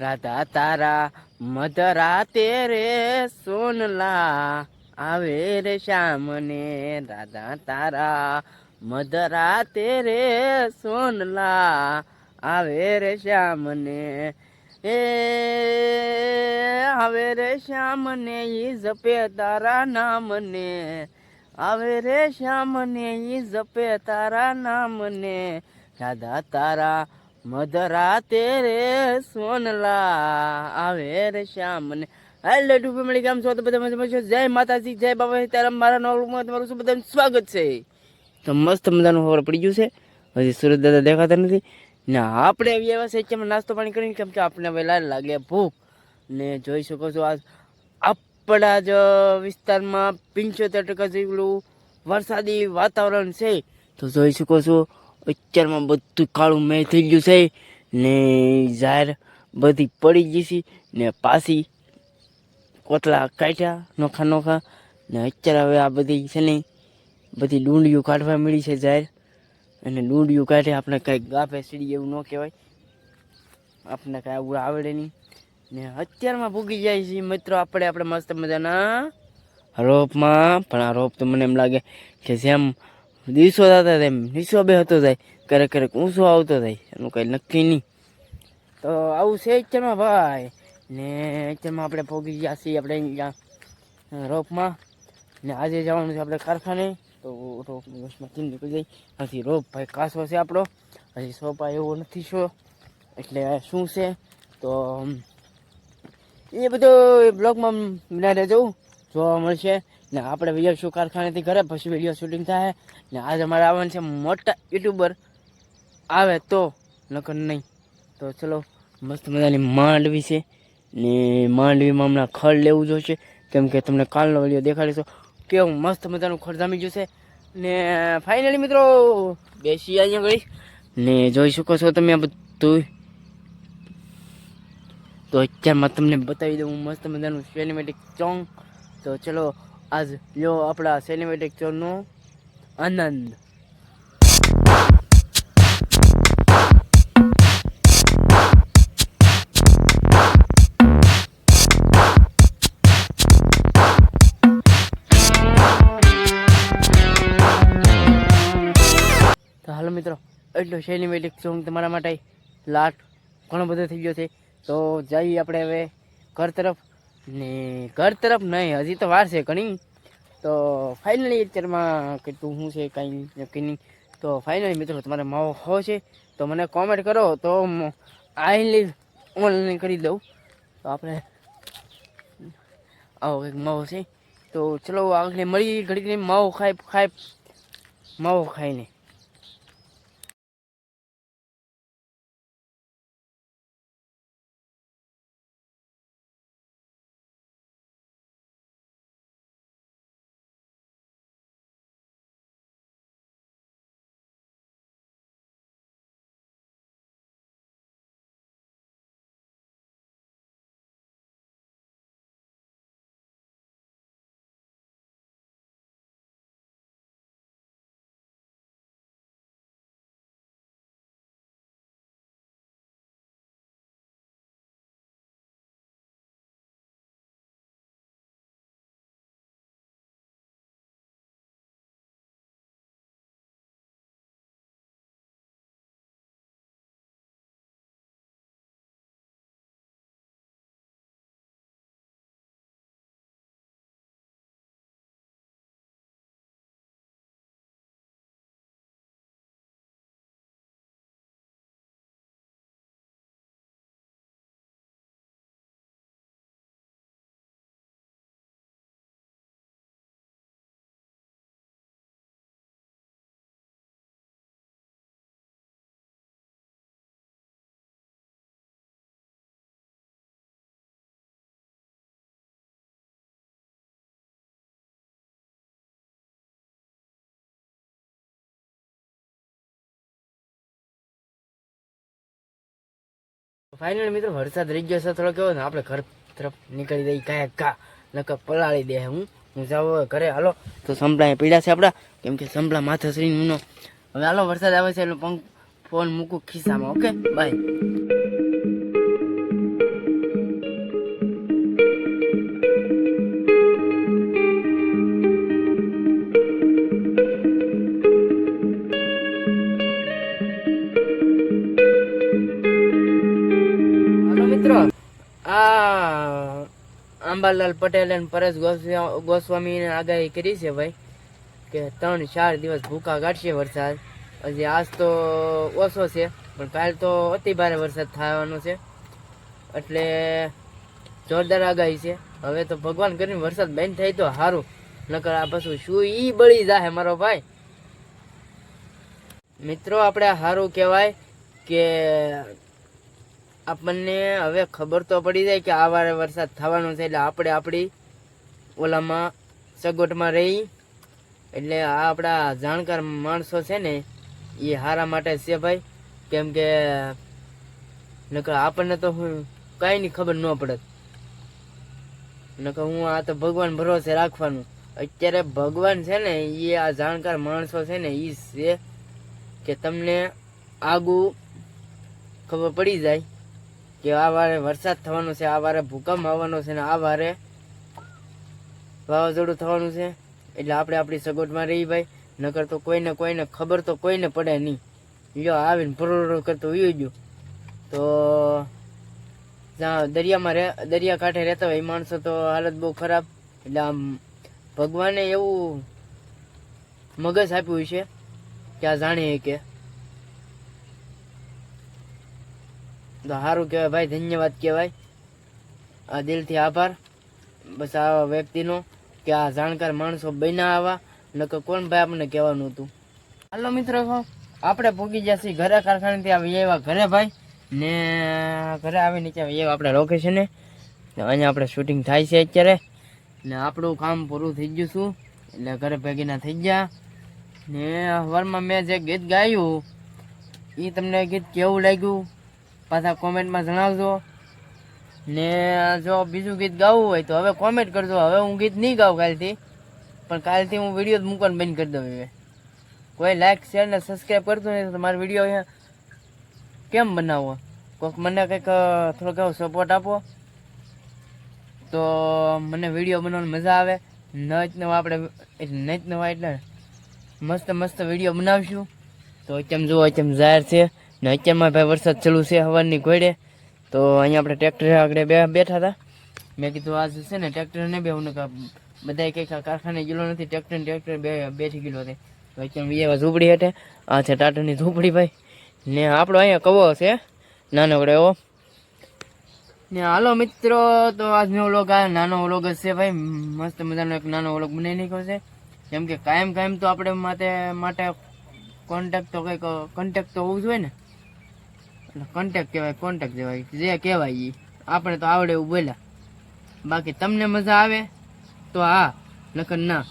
રાધા તારા મધરાતે રે સોનલા આવે રે શ્યામને. રાધા તારા મધરાતે રે સોનલા આવે રે શ્યામને. એ આવે રે શ્યામને ઈ જપે તારા નામને. આવે રે શ્યામને ઈ જપે તારા નામને. રાધા તારા મધરાતે રે સોનલા આવે રે શ્યામને. હેલો ટુ ફેમિલી કેમ છો તો બધા મજામાં છો? જય માતાજી, જય બાબા સીતારામ મારા નવલુમાં તમારું શું બધાનું સ્વાગત છે. તો મસ્ત મજાનું ખબર પડી ગયું છે. હજી સુરત દાદા દેખાતા નથી. ને આપણે આવી એવા કે નાસ્તો પાણી કરીને. કેમ કે આપણે વહેલા લાગે ભૂખ. ને જોઈ શકો છો આ આપણા જ વિસ્તારમાં પંચોતેર ટકા જેટલું વરસાદી વાતાવરણ છે. તો જોઈ શકો છો અત્યારમાં બધું કાળું મેં થઈ ગયું છે ને ઝાર બધી પડી ગઈ છે ને પાછી કોતલા કાઢ્યા, નોખા નોખા ને અત્યારે હવે આ બધી છે ને બધી ડુંડીઓ કાઢવા મળી છે ઝાર અને ડુંડીઓ કાઢે આપણે કંઈક ગાભે સીડી એવું ન કહેવાય. આપણે કાંઈ આવું આવડે નહીં. ને અત્યારમાં ભૂગી જાય છે મિત્રો આપણે આપણે મસ્ત મજાના રોપમાં પણ આ રોપ તો મને એમ લાગે કે જેમ દિવસો થતા થાય એમ બે હતો જાય, ક્યારેક ક્યારેક ઊંચો આવતો જાય, એનું કંઈ નક્કી નહીં. તો આવું છે અત્યારમાં ભાઈ. ને અત્યારમાં આપણે પહોંચી ગયા છીએ આપણે અહીંયા રોપમાં. ને આજે જવાનું છે આપણે કારખાને. તો રોપ બસમાંથી નીકળી જાય હજી રોપ ભાઈ કાસો છે આપણો. હજી સોપા એવો નથી શો એટલે શું છે? તો એ બધો બ્લોગમાં બનાવી જવું, જોવા મળશે. ને આપણે વીડિયો શું કારખાનેથી ઘરે પછી વીડિયો શૂટિંગ થાય. ને આજે અમારે આવવાનું છે મોટા યુટ્યુબર આવે તો નકર નહીં. તો ચલો, મસ્ત મજાની માંડવી છે. ને માંડવીમાં હમણાં ખડ લેવું જોઈશે કેમ કે તમને કાલનો વીડિયો દેખાડીશો. કેવું મસ્ત મજાનું ખડ જામી જશે ને ફાઇનલી મિત્રો, બેસી અહીંયા ગઈ ને જોઈ શકો છો તમે આ બધું તો અત્યારમાં તમને બતાવી દઉં મસ્ત મજાનું સિનેમેટિક સોંગ તો ચલો આજ લ્યો આપણા સિનેમેટિક ચોરનો આનંદ. હાલો મિત્રો, એટલો સિનેમેટિક સોંગ તમારા માટે લાટ ઘણો બધો થઈ ગયો છે. તો જઈએ આપણે હવે ઘર તરફ. ને ઘર તરફ નહીં, હજી તો વાર છે ઘણી. તો ફાઇનલી અત્યારમાં કેટલું શું છે કાંઈ નક્કી નહીં તો ફાઇનલી મિત્રો, તમારે માવો હો છે, તો મને કોમેન્ટ કરો, તો આઈલી ઓનલાઈન કરી દઉં. તો આપણે આવો કંઈક માવો છે. તો ચલો આગળ મળી ઘડીક માવો ખાઈ ખાઈ, માવો ખાઈને. ફાઇનલ મિત્રો વરસાદ રહી ગયો છે, થોડો કેવો ને, આપણે ઘર તરફ નીકળી જઈ કાંઈ કા, નકર પલાળી દે હું. હું હવે ઘરે, હાલો. તો સંભળાય પીડા છે આપણા. કેમ કે સંભળા માથા શ્રીનો હવે હાલો, વરસાદ આવે છે એટલે પંખ, ફોન મૂકું ખિસ્સામાં, ઓકે? બાય આંબાલાલ પટેલ અને પરેશ ગોસ્વામી ગોસ્વામીને આગાહી કરી છે ભાઈ, કે ત્રણ ચાર દિવસ ભૂકા કાઢશે વરસાદ. હજી આજ તો ઓછો છે, પણ કાલ તો અતિ ભારે વરસાદ થવાનો છે. એટલે જોરદાર આગાહી છે. હવે તો ભગવાન કરીને વરસાદ બંધ થાય તો સારું નકર આ પાછું શું ઈ બળી જાહે મારો ભાઈ. મિત્રો, આપણે સારું કહેવાય કે આપણને હવે ખબર તો પડી જાય કે આ વારે વરસાદ થવાનો છે એટલે આપણે આપણી ઓલામાં સગવટમાં રહી. એટલે આ આપણા જાણકાર માણસો છે ને, એ હારા માટે છે ભાઈ. કેમ કે, નકર આપણને તો હું કાંઈ ની ખબર ન પડત. નકર હું આ તો ભગવાન ભરોસે રાખવાનું. અત્યારે ભગવાન છે ને, એ આ જાણકાર માણસો છે ને એ છે કે તમને આગું ખબર પડી જાય. કે આ વારે વરસાદ થવાનો છે, આ વારે ભૂકંપ આવવાનો છે ને આ વારે વાવાઝોડું થવાનું છે. એટલે આપણે આપણી સગવડમાં રહી ભાઈ. નકર તો કોઈને કોઈને ખબર તો કોઈને પડે નહીં. યો આવીને ભરોડો કરતો વયો ગયો તો જ્યાં દરિયામાં રહે દરિયા કાંઠે રહેતા હોય એ માણસો તો હાલત બહુ ખરાબ. એટલે આમ ભગવાને એવું મગજ આપ્યું છે કે આ જાણીએ કે તો સારું કહેવાય ભાઈ, ધન્યવાદ કહેવાય. આ દિલથી આભાર. બસ આ વ્યક્તિનો કે આ જાણકાર માણસો બન્યા આવા, નકર કોણ ભાઈ આપણને કહેવાનું હતું? હાલો મિત્રો, આપણે પૂગી છીએ ઘરે, કારખાનેથી આવી એવા ઘરે ભાઈ. ને ઘરે આવી નીચે આવી એવા આપણે લોકેશને અહીંયા આપણે શૂટિંગ થાય છે અત્યારે. ને આપણું કામ પૂરું થઈ ગયું છું. એટલે ઘરે ભેગીના થઈ ગયા. ને હવારમાં મેં જે ગીત ગાયું એ તમને ગીત કેવું લાગ્યું? પાછા કોમેન્ટમાં જણાવજો. ને જો બીજું ગીત ગાવું હોય તો હવે કોમેન્ટ કરજો. હવે હું ગીત નહીં ગાઉં કાલથી, પણ કાલથી હું વીડિયો જ મૂકવાનું બંધ કરી દઉં હવે. કોઈ લાઈક શેર ને સબસ્ક્રાઈબ કરતો નહીં તો મારો વીડિયો અહીંયા કેમ બનાવવો? કોઈક મને કંઈક થોડોક એવો સપોર્ટ આપો. તો, મને વીડિયો બનાવવાની મજા આવે. નચ નવા આપણે, એટલે નચ નવા એટલે મસ્ત મસ્ત વીડિયો બનાવશું. તો ચમ જુઓ ચમ જાહેર છે. ને અત્યારમાં ભાઈ વરસાદ ચાલુ છે હવાની ઘોડે. તો અહીંયા આપણે ટ્રેક્ટર આગળ બે બેઠા હતા. મેં કીધું આજ છે ને ટ્રેક્ટર ને બે, હું બધા કંઈક કારખાને ગયેલો નથી, ટ્રેક્ટર ને ટ્રેક્ટર બે બેઠી ગયેલો હતી તો અત્યારે એવા ઝૂંપડી હટે આ છે ટાટાની ઝૂંપડી ભાઈ. ને આપણો અહીંયા કવો છે નાનો એવો. ને હાલો મિત્રો, તો આજનો વ્લોગ આ નાનો વ્લોગ જ છે ભાઈ. મસ્ત મજાનો એક નાનો વ્લોગ બનાવી નાખ્યો છે. કેમ કે કાયમ કાયમ તો આપણે માટે માટે કોન્ટેક્ટ તો કંઈક કોન્ટેક્ટ તો હોવું જોઈએ ને. એટલે કોન્ટેક્ટ કહેવાય કોન્ટેક્ટ કહેવાય. જે કહેવાય એ આપણે તો આવડે એવું બોલ્યા. બાકી તમને મજા આવે તો હા, નકર ના.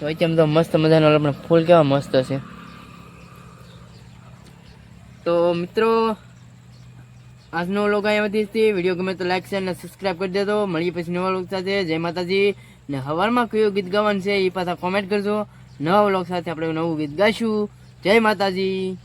તો અત્યારે તો મસ્ત મજાનો આપણે ફૂલ કેવા મસ્ત છે. તો મિત્રો, આજનો વ્લોગ અહીંયા છે. વીડિયો ગમે તો લાઈક શેર અને સબસ્ક્રાઈબ કરી દેજો. મળીએ પછી નવા વ્લોગ સાથે. જય માતાજી. ને હવારમાં કયું ગીત ગાવાનું છે એ પાછા કોમેન્ટ કરજો. નવા વ્લોગ સાથે આપણે નવું ગીત ગાઈશું. જય માતાજી.